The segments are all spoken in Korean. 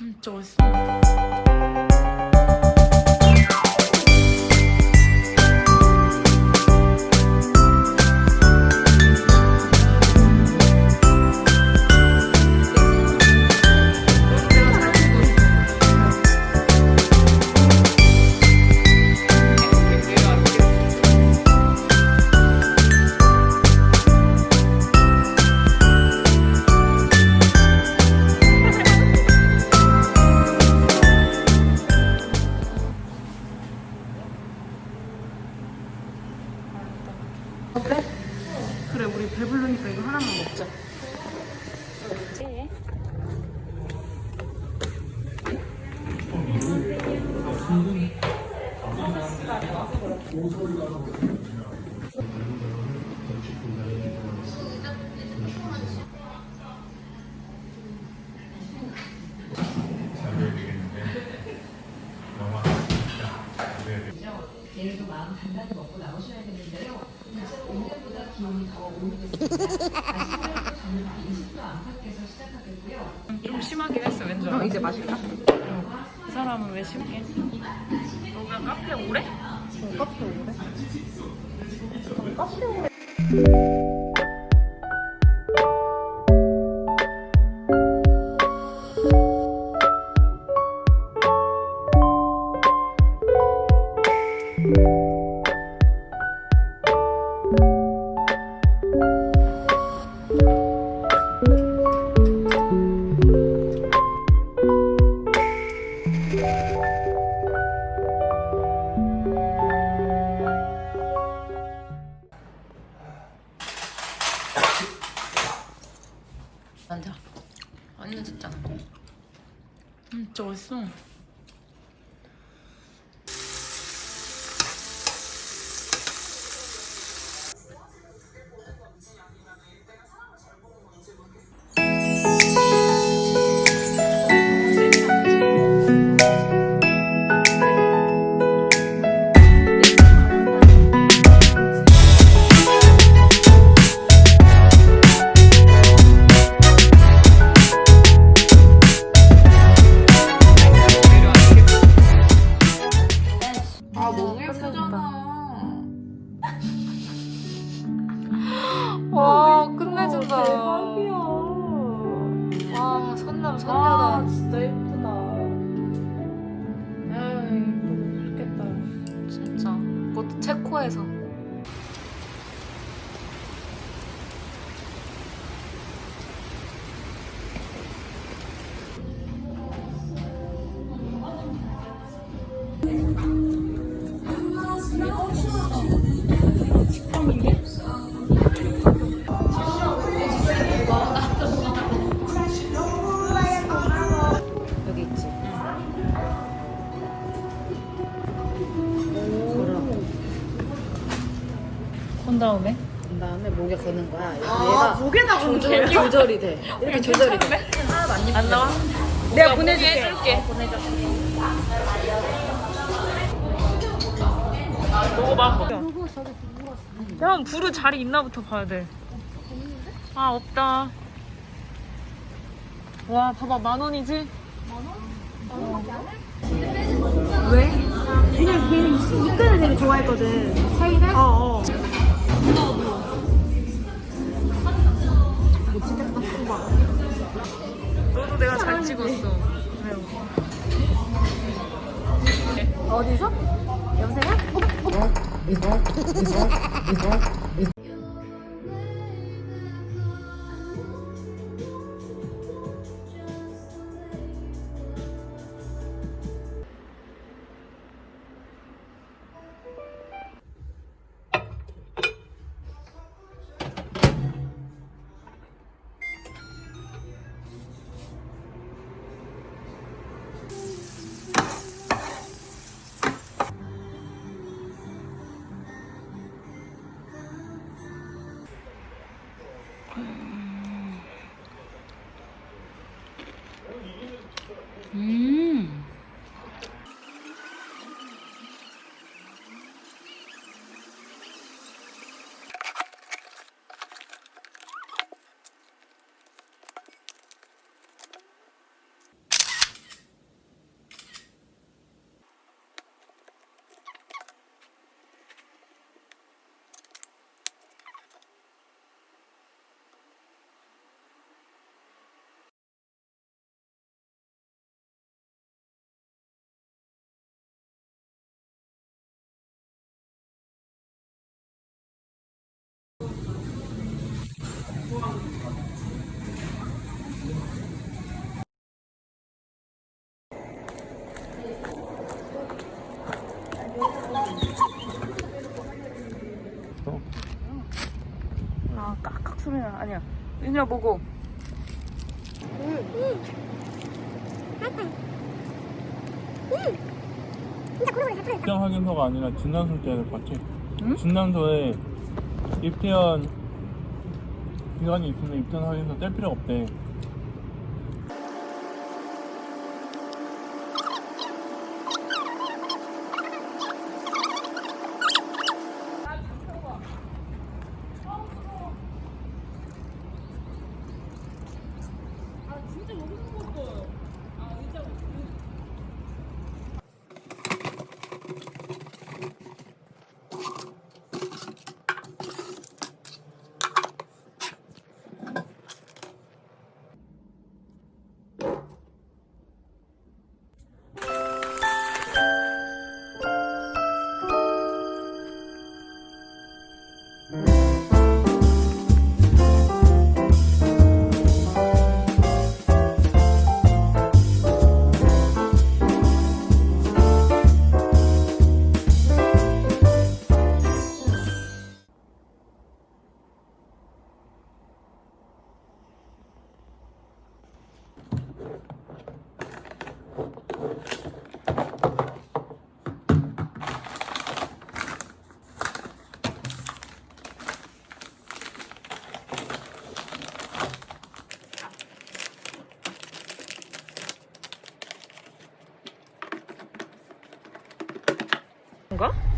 음, 진짜 내일도 마음 단단히 먹고 나오셔야 되는데요. 사실 오늘보다 기온이 더 오르겠습니다. 아침부터 저녁 20도 안팎에서 시작하겠고요. 좀 심하긴 했어 왠지. 어 이제 맛있다. 그 사람은 왜 심해? 너 그냥 카페 오래? 카페 오래? 카페 오래. 아 예쁘잖아. 와 끝내준다. 대박이야. 와 선남 아 선녀다. 진짜 예쁘다. 에이 예쁘고 좋겠다. 진짜. 그것도 체코에서. 건 다음에? 그 다음에 목에 거는 거야. 아, 목에다 거는 조절, 조절이 돼. 이렇게 조절이 돼. 안 나와? 내가 보내줄게. 해줄게. 먹어봐 한번. 야, 불은 자리 있나부터 봐야 돼. 아, 없다. 와, 봐봐, 만 원이지? 그냥 걔는 이- 이끈을 되게 좋아했거든. 차이는? 어, 어. 너도 내가 잘 찍었어. 어디서? 여보세요? 아 깍깍 소리 나 아니야 윤희야 보고 입장 확인서가 아니라 진단서 것 같지? 응? 진단서에 입퇴원 기간이 있으면 입퇴원 확인서 뗄 필요가 없대.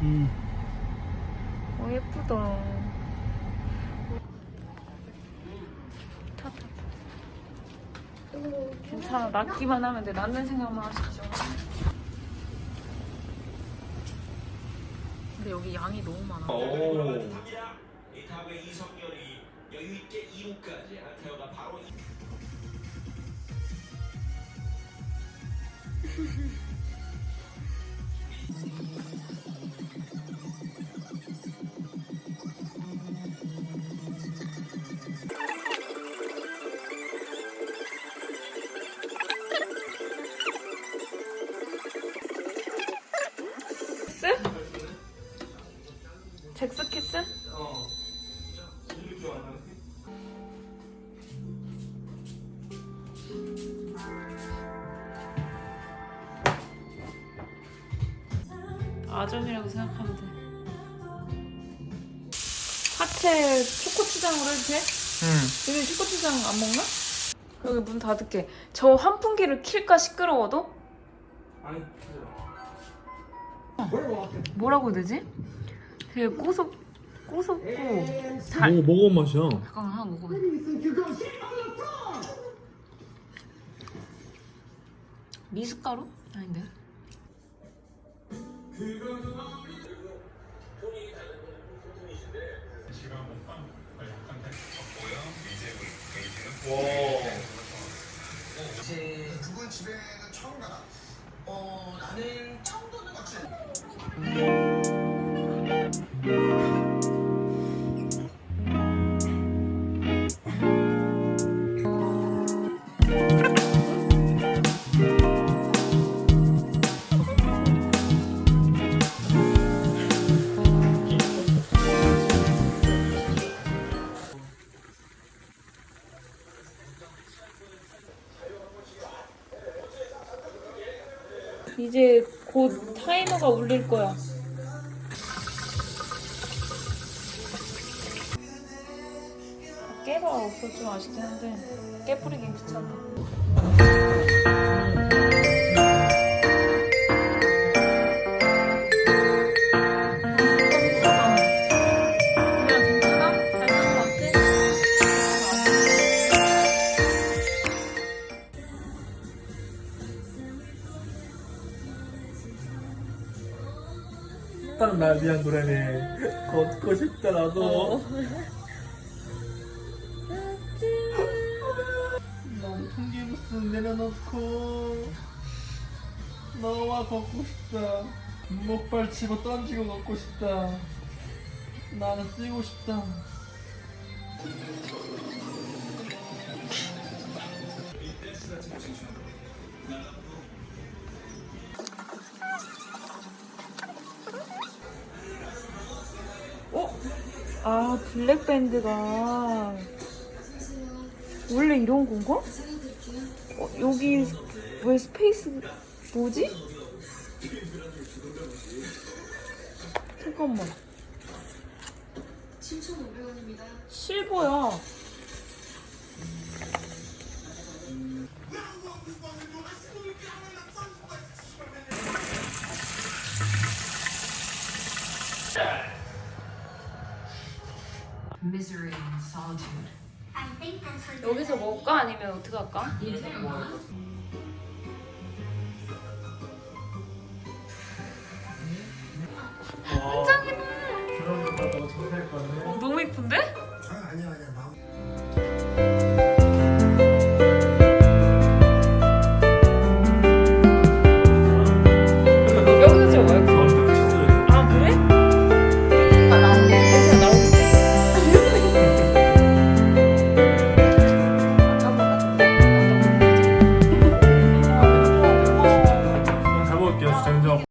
음. 어 예쁘다 타, 타, 타. 괜찮아 낫기만 하면 돼. 낫는 생각만 하십시오. 근데 여기 양이 너무 많아. 이 다음에 이성열이 여유 있게 2루까지 안태호가 바로 잭스 키스? 아점이라고 생각하면 돼. 하체 초코추장으로 해도 돼? 응. 요즘 초코추장 안 먹나? 여기 문 닫을게. 저 환풍기를 킬까 시끄러워도? 아니, 뭐라고 해야 되지? 되게 고소 고소고 달. 뭐, 뭐가 맛이야? 잠깐만 하나 먹어봐. 미숫가루? 아닌데. 그 타이머가 울릴 거야. 깨가 없어 좀 아쉽긴 한데 깨 뿌리긴 귀찮다. 딱 날 위한 노래네. 걷고 싶다, 나도. 너무 통기부스 내려놓고 너와 걷고 싶다. 목발 치고 던지고 걷고 싶다. 나는 뛰고 싶다. 어? 아 블랙밴드가 원래 이런 건가? 어, 여기 왜 스페이스 뭐지? 잠깐만 7,500원입니다 실버야 Misery and solitude. 여기서 먹을까? 아니면 어떻게 할까? 그런 거 너무 정말 거네. 너무 이쁜데?